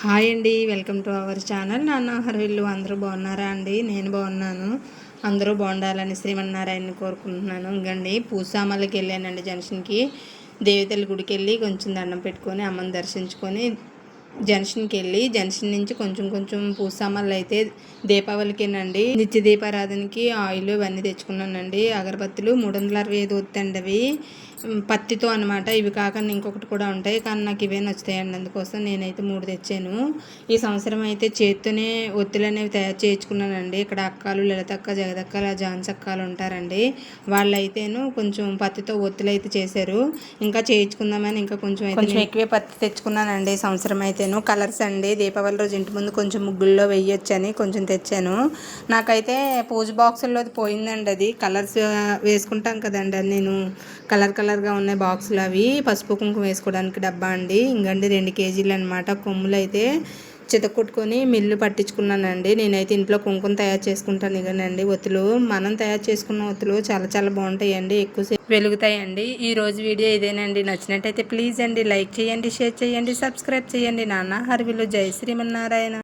Hi అండి welcome to our channel. నాన్న హర్విల్లు అందరూ బాగున్నారా అండి? నేను బాగున్నాను. అందరూ బాగుండాలని శ్రీమన్నారాయణని కోరుకుంటున్నాను. ఇంకండి పూసామలకి వెళ్ళానండి జంక్షన్కి. దేవతల గుడికి వెళ్ళి కొంచెం దండం పెట్టుకొని అమ్మని దర్శించుకొని జంక్షన్కి వెళ్ళి జంక్షన్ నుంచి కొంచెం కొంచెం పూసామల్లు అయితే దీపావళికేనండి. నిత్య దీపారాధనకి ఆయిల్ ఇవన్నీ తెచ్చుకున్నానండి. అగరబత్తులు మూడు వందల అరవై ఐదు వద్దండి అవి పత్తితో అనమాట ఇవి కాకుండా ఇంకొకటి కూడా ఉంటాయి. కానీ నాకు ఇవే నచ్చుతాయండి. అందుకోసం నేనైతే మూడు తెచ్చాను. ఈ సంవత్సరం అయితే చేత్తోనే ఒత్తులు అనేవి తయారు చేయించుకున్నానండి. ఇక్కడ అక్కలు లలితక్క జగదక్క జాన్స్ అక్కలు ఉంటారండి. వాళ్ళైతేను కొంచెం పత్తితో ఒత్తులు అయితే చేశారు. ఇంకా చేయించుకుందామని ఇంకా కొంచెం కొంచెం ఎక్కువే పత్తి తెచ్చుకున్నానండి ఈ సంవత్సరం అయితేను. కలర్స్ అండి. దీపావళి రోజు ఇంటి ముందు కొంచెం ముగ్గుల్లో వేయొచ్చని కొంచెం తెచ్చాను. నాకైతే పూజ బాక్సుల్లో పోయిందండి అది. కలర్స్ వేసుకుంటాం కదండి అది నేను. కలర్ కలర్గా ఉన్నాయి బాక్సులు అవి. పసుపు కుంకుమ వేసుకోవడానికి డబ్బా అండి. ఇంకండి రెండు కేజీలు అనమాట కొమ్ములు అయితే చితకొట్టుకొని మిల్లు పట్టించుకున్నానండి. నేనైతే ఇంట్లో కుంకుమ తయారు చేసుకుంటాను ఇగనండి. ఒత్తులు మనం తయారు చేసుకున్న ఒత్తులు చాలా చాలా బాగుంటాయండి. ఎక్కువసేపు వెలుగుతాయండి. ఈ రోజు వీడియో ఇదేనండి. నచ్చినట్టయితే ప్లీజ్ అండి లైక్ చేయండి షేర్ చేయండి సబ్స్క్రైబ్ చేయండి. నాన్న హరివిలు జై శ్రీమన్నారాయణ.